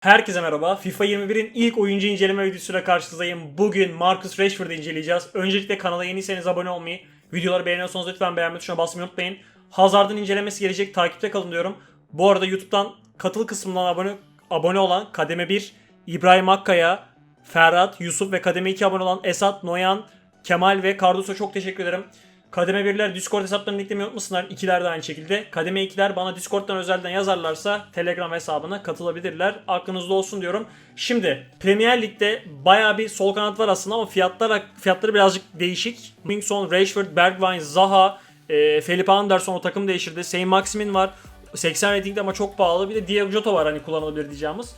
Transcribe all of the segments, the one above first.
Herkese merhaba. FIFA 21'in ilk oyuncu inceleme videosuyla karşınızdayım. Bugün Marcus Rashford'u inceleyeceğiz. Öncelikle kanala yeniyseniz abone olmayı, videoları beğeniyorsanız lütfen beğenme tuşuna basmayı unutmayın. Hazard'ın incelemesi gelecek. Takipte kalın diyorum. Bu arada YouTube'dan katıl kısmından abone abone olan kademe 1 İbrahim Akkaya, Ferhat, Yusuf ve kademe 2 abone olan Esat, Noyan, Kemal ve Cardoso çok teşekkür ederim. Kademe 1'ler Discord hesaplarını linklemeyi unutmasınlar. 2'ler de aynı şekilde. Kademe 2'ler bana Discord'dan özelden yazarlarsa Telegram hesabına katılabilirler. Aklınızda olsun diyorum. Şimdi Premier Lig'de baya bir sol kanat var aslında ama fiyatlar fiyatları birazcık değişik. Minson, Rashford, Bergwijn, Zaha, e, Felipe Anderson o takım değiştirdi. Saint Maximin var. 80 ratingde ama çok pahalı. Bir de Diego Jota var hani kullanılabilir diyeceğimiz.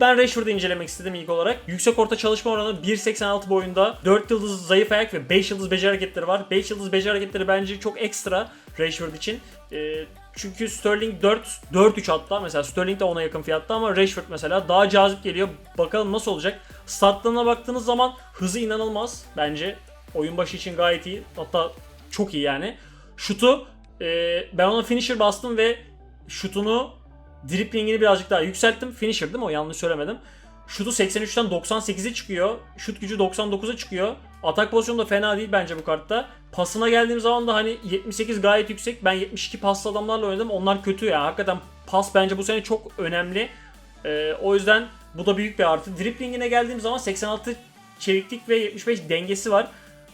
Ben Rashford'u incelemek istedim ilk olarak. Yüksek orta çalışma oranı 1.86 boyunda. 4 yıldız zayıf ayak ve 5 yıldız beceri hareketleri var. 5 yıldız beceri hareketleri bence çok ekstra Rashford için. Ee, çünkü Sterling 4 4-3 hatta mesela Sterling de ona yakın fiyatta ama Rashford mesela daha cazip geliyor. Bakalım nasıl olacak. Statlarına baktığınız zaman hızı inanılmaz bence. Oyun başı için gayet iyi. Hatta çok iyi yani. Şutu e, ben ona finisher bastım ve şutunu driplingini birazcık daha yükselttim. Finisher değil mi o? Yanlış söylemedim. Şutu 83'ten 98'e çıkıyor. Şut gücü 99'a çıkıyor. Atak pozisyonu da fena değil bence bu kartta. Pasına geldiğim zaman da hani 78 gayet yüksek. Ben 72 paslı adamlarla oynadım. Onlar kötü ya. Hakikaten pas bence bu sene çok önemli. Ee, o yüzden bu da büyük bir artı. Driplingine geldiğim zaman 86 çeviklik ve 75 dengesi var.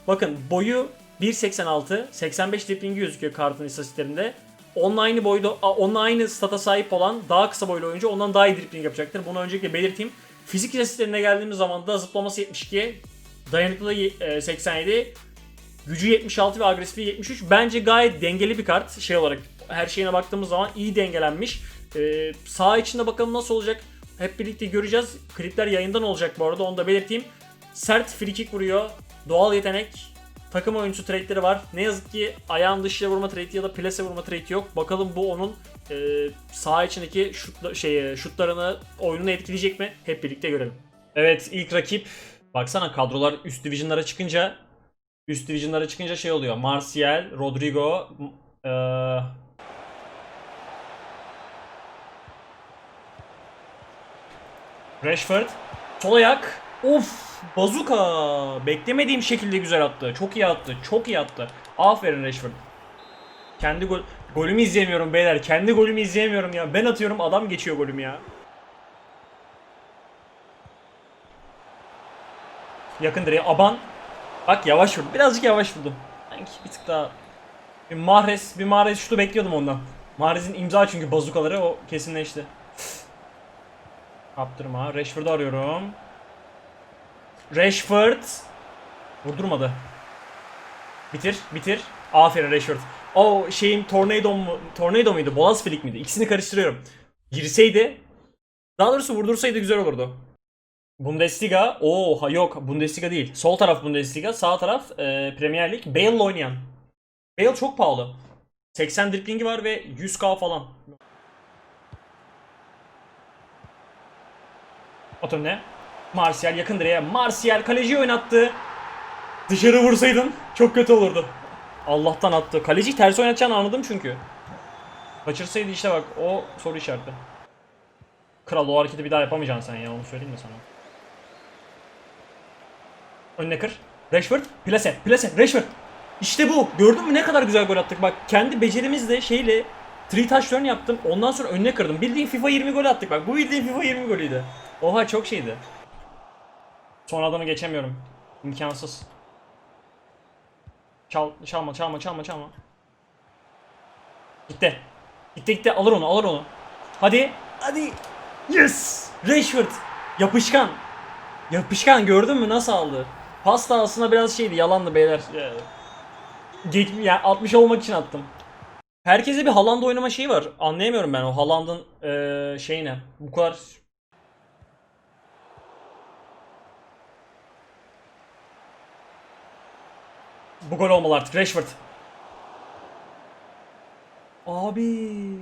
Bakın boyu 1.86, 85 driplingi gözüküyor kartın istatistiklerinde. Onunla aynı boyda, a, onunla aynı stata sahip olan daha kısa boylu oyuncu ondan daha iyi dribbling yapacaktır. Bunu öncelikle belirteyim. Fizik istatistiklerine geldiğimiz zaman da zıplaması 72, dayanıklılığı e, 87, gücü 76 ve agresifliği 73. Bence gayet dengeli bir kart. Şey olarak her şeyine baktığımız zaman iyi dengelenmiş. Ee, sağ içinde bakalım nasıl olacak. Hep birlikte göreceğiz. Klipler yayından olacak bu arada onu da belirteyim. Sert free kick vuruyor. Doğal yetenek. Takım oyuncusu trade'leri var. Ne yazık ki ayağın dışıyla vurma trade'i ya da plase vurma trade'i yok. Bakalım bu onun e, sağ içindeki şut, şey, şutlarını, oyununu etkileyecek mi? Hep birlikte görelim. Evet ilk rakip. Baksana kadrolar üst division'lara çıkınca üst division'lara çıkınca şey oluyor. Martial, Rodrigo, e, Rashford, sol ayak. Of, bazuka. Beklemediğim şekilde güzel attı. Çok iyi attı. Çok iyi attı. Aferin Rashford. Kendi gol golümü izleyemiyorum beyler. Kendi golümü izleyemiyorum ya. Ben atıyorum adam geçiyor golümü ya. Yakın direğe aban. Bak yavaş vurdu. Birazcık yavaş vurdum. Sanki bir tık daha bir Mahrez, bir Mahrez şutu bekliyordum ondan. Mahrez'in imza çünkü bazukaları o kesinleşti. Kaptırma. Rashford'u arıyorum. Rashford. Vurdurmadı. Bitir, bitir. Aferin Rashford. O şeyin Tornado mu? Tornado muydu? Bolas Flick miydi? İkisini karıştırıyorum. Girseydi daha doğrusu vurdursaydı güzel olurdu. Bundesliga. Oo ha yok Bundesliga değil. Sol taraf Bundesliga, sağ taraf e, Premier Lig. Bale'la oynayan. Bale çok pahalı. 80 driplingi var ve 100k falan. At önüne. Martial yakın direğe. Martial kaleci oynattı. Dışarı vursaydın çok kötü olurdu. Allah'tan attı. Kaleci ters oynatacağını anladım çünkü. Kaçırsaydı işte bak o soru işareti. Kral o hareketi bir daha yapamayacaksın sen ya onu söyleyeyim de sana. Önüne kır. Rashford. Plase. Plase. Rashford. İşte bu. Gördün mü ne kadar güzel gol attık. Bak kendi becerimizle şeyle three touch turn yaptım. Ondan sonra önüne kırdım. Bildiğin FIFA 20 gol attık bak. Bu bildiğin FIFA 20 golüydü. Oha çok şeydi. Son adamı geçemiyorum. İmkansız. Çal, çalma çalma çalma çalma. Gitti. Gitti gitti alır onu alır onu. Hadi. Hadi. Yes. Rashford. Yapışkan. Yapışkan gördün mü nasıl aldı? Pasta aslında biraz şeydi yalandı beyler. Geç, yani 60 olmak için attım. Herkese bir Haaland oynama şeyi var. Anlayamıyorum ben o Haaland'ın ee, şeyine. Bu kadar Bu gol olmalı artık. Rashford. Abi.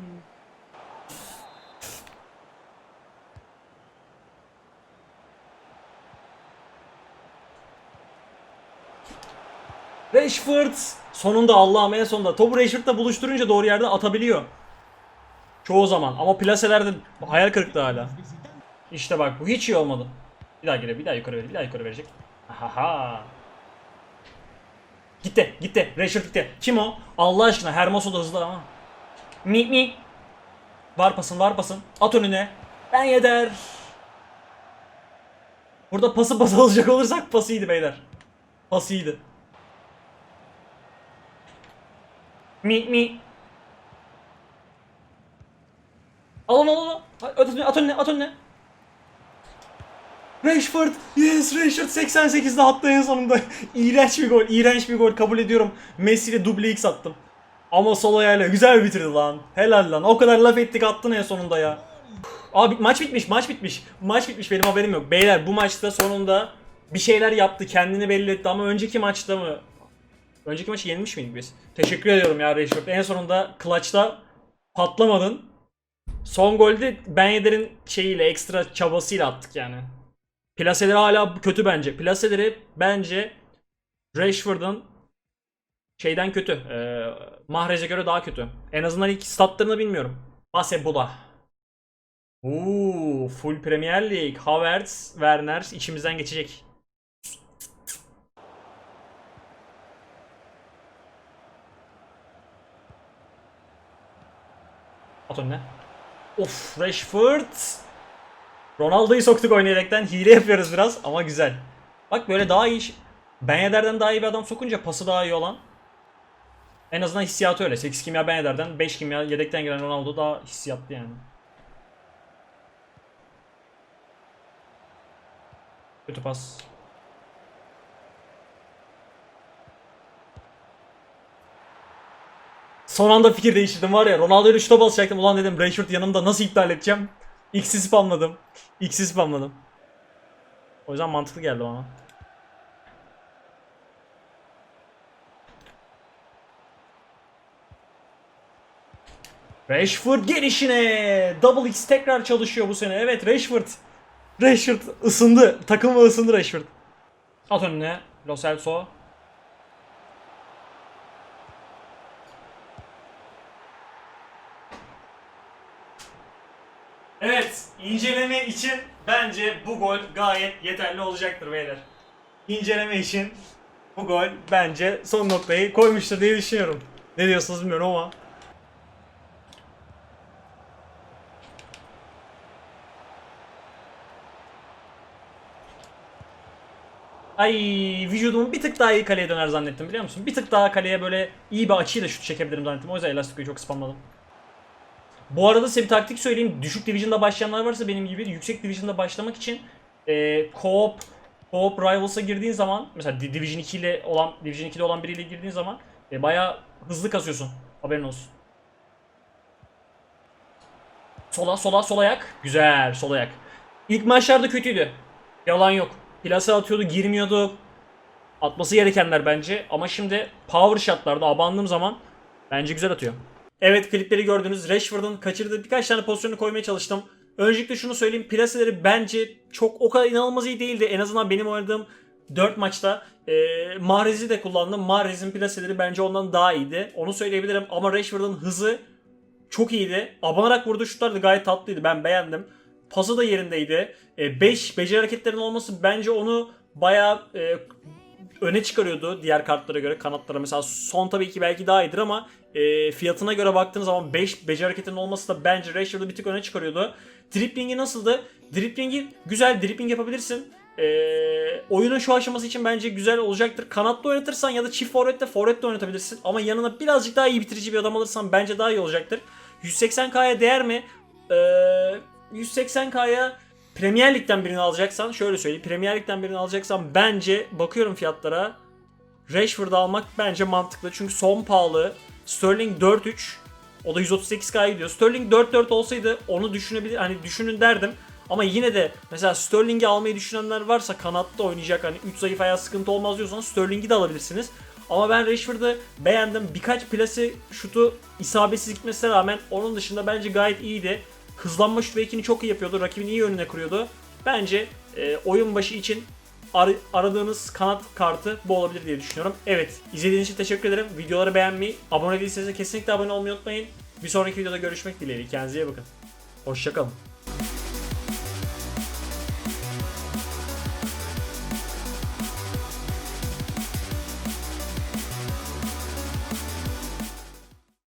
Rashford. Sonunda Allah'ım en sonunda. Topu Rashford'la buluşturunca doğru yerde atabiliyor. Çoğu zaman. Ama plaselerde hayal kırıklığı hala. İşte bak bu hiç iyi olmadı. Bir daha gire, bir daha yukarı verir, bir daha yukarı verecek. Ahaha. Gitti, gitti. Rashford gitti. Kim o? Allah aşkına Hermoso da hızlı ama. Mi mi. Var pasın, var pasın. At önüne. Ben yeder. Burada pası pas alacak olursak pası iyiydi beyler. Pası iyiydi. Mi mi. Al onu al onu. At önüne at önüne at önüne. Rashford. Yes Rashford 88'de attı en sonunda. İğrenç bir gol. iğrenç bir gol kabul ediyorum. Messi ile duble X attım. Ama sol ayağıyla güzel bitirdi lan. Helal lan. O kadar laf ettik attın en sonunda ya. Abi maç bitmiş, maç bitmiş. Maç bitmiş benim haberim yok. Beyler bu maçta sonunda bir şeyler yaptı, kendini belli etti ama önceki maçta mı? Önceki maçı yenilmiş miydik biz? Teşekkür ediyorum ya Rashford. En sonunda clutch'ta patlamadın. Son golde Ben Yedder'in şeyiyle, ekstra çabasıyla attık yani. Plaseleri hala kötü bence. Plaseleri bence Rashford'un şeyden kötü. E, Mahrez'e göre daha kötü. En azından ilk statlarını bilmiyorum. Base Bula. Uuu full Premier League. Havertz, Werner içimizden geçecek. At önüne. Of Rashford. Ronaldo'yu soktuk oynayaraktan. Hile yapıyoruz biraz ama güzel. Bak böyle daha iyi. Ben Yedder'den daha iyi bir adam sokunca pası daha iyi olan. En azından hissiyatı öyle. 8 kimya Ben Yedder'den 5 kimya yedekten gelen Ronaldo daha hissiyatlı yani. Kötü pas. Son anda fikir değiştirdim var ya Ronaldo'ya 3 top basacaktım ulan dedim Rashford yanımda nasıl iptal edeceğim X'i spamladım. X'i spamladım. O yüzden mantıklı geldi bana. Rashford gelişine Double X tekrar çalışıyor bu sene. Evet Rashford. Rashford ısındı. Takımı ısındı Rashford. At önüne. Lo Celso Evet, inceleme için bence bu gol gayet yeterli olacaktır beyler. İnceleme için bu gol bence son noktayı koymuştur diye düşünüyorum. Ne diyorsunuz bilmiyorum ama. Ay vücudumu bir tık daha iyi kaleye döner zannettim biliyor musun? Bir tık daha kaleye böyle iyi bir açıyla şut çekebilirim zannettim. O yüzden elastikliği çok spamladım. Bu arada size bir taktik söyleyeyim. Düşük division'da başlayanlar varsa benim gibi yüksek division'da başlamak için e, co-op co-op rivals'a girdiğin zaman mesela Di- Division 2 ile olan Division 2'de olan biriyle girdiğin zaman e, bayağı hızlı kasıyorsun. Haberin olsun. Sola sola sol ayak. Güzel sol ayak. İlk maçlarda kötüydü. Yalan yok. Plase atıyordu, girmiyordu. Atması gerekenler bence ama şimdi power shot'larda abandığım zaman bence güzel atıyor. Evet klipleri gördünüz. Rashford'un kaçırdığı birkaç tane pozisyonu koymaya çalıştım. Öncelikle şunu söyleyeyim. Plaseleri bence çok o kadar inanılmaz iyi değildi. En azından benim oynadığım 4 maçta e, Mahrez'i de kullandım. Mahrez'in plaseleri bence ondan daha iyiydi. Onu söyleyebilirim ama Rashford'un hızı çok iyiydi. Abanarak vurduğu şutlar da gayet tatlıydı. Ben beğendim. Pası da yerindeydi. 5 beceri hareketlerinin olması bence onu bayağı e, öne çıkarıyordu diğer kartlara göre kanatlara mesela son tabii ki belki daha iyidir ama e, fiyatına göre baktığınız zaman 5 beceri hareketinin olması da bence Rashford'u bir tık öne çıkarıyordu. Driplingi nasıldı? Driplingi güzel dripping yapabilirsin. E, oyunun şu aşaması için bence güzel olacaktır. Kanatta oynatırsan ya da çift forvette forvette oynatabilirsin. Ama yanına birazcık daha iyi bitirici bir adam alırsan bence daha iyi olacaktır. 180k'ya değer mi? E, 180k'ya Premier Lig'den birini alacaksan şöyle söyleyeyim. Premier Lig'den birini alacaksan bence bakıyorum fiyatlara. Rashford'u almak bence mantıklı. Çünkü son pahalı. Sterling 4-3. O da 138k gidiyor. Sterling 4-4 olsaydı onu düşünebilir hani düşünün derdim. Ama yine de mesela Sterling'i almayı düşünenler varsa kanatta oynayacak hani 3 zayıf ayağı sıkıntı olmaz diyorsanız Sterling'i de alabilirsiniz. Ama ben Rashford'u beğendim. Birkaç plase şutu isabetsiz gitmesine rağmen onun dışında bence gayet iyiydi. Hızlanma şut fake'ini çok iyi yapıyordu. Rakibin iyi önüne kuruyordu. Bence e, oyun başı için ar- aradığınız kanat kartı bu olabilir diye düşünüyorum. Evet, izlediğiniz için teşekkür ederim. Videoları beğenmeyi, abone değilseniz de kesinlikle abone olmayı unutmayın. Bir sonraki videoda görüşmek dileğiyle. Kendinize iyi bakın. Hoşçakalın.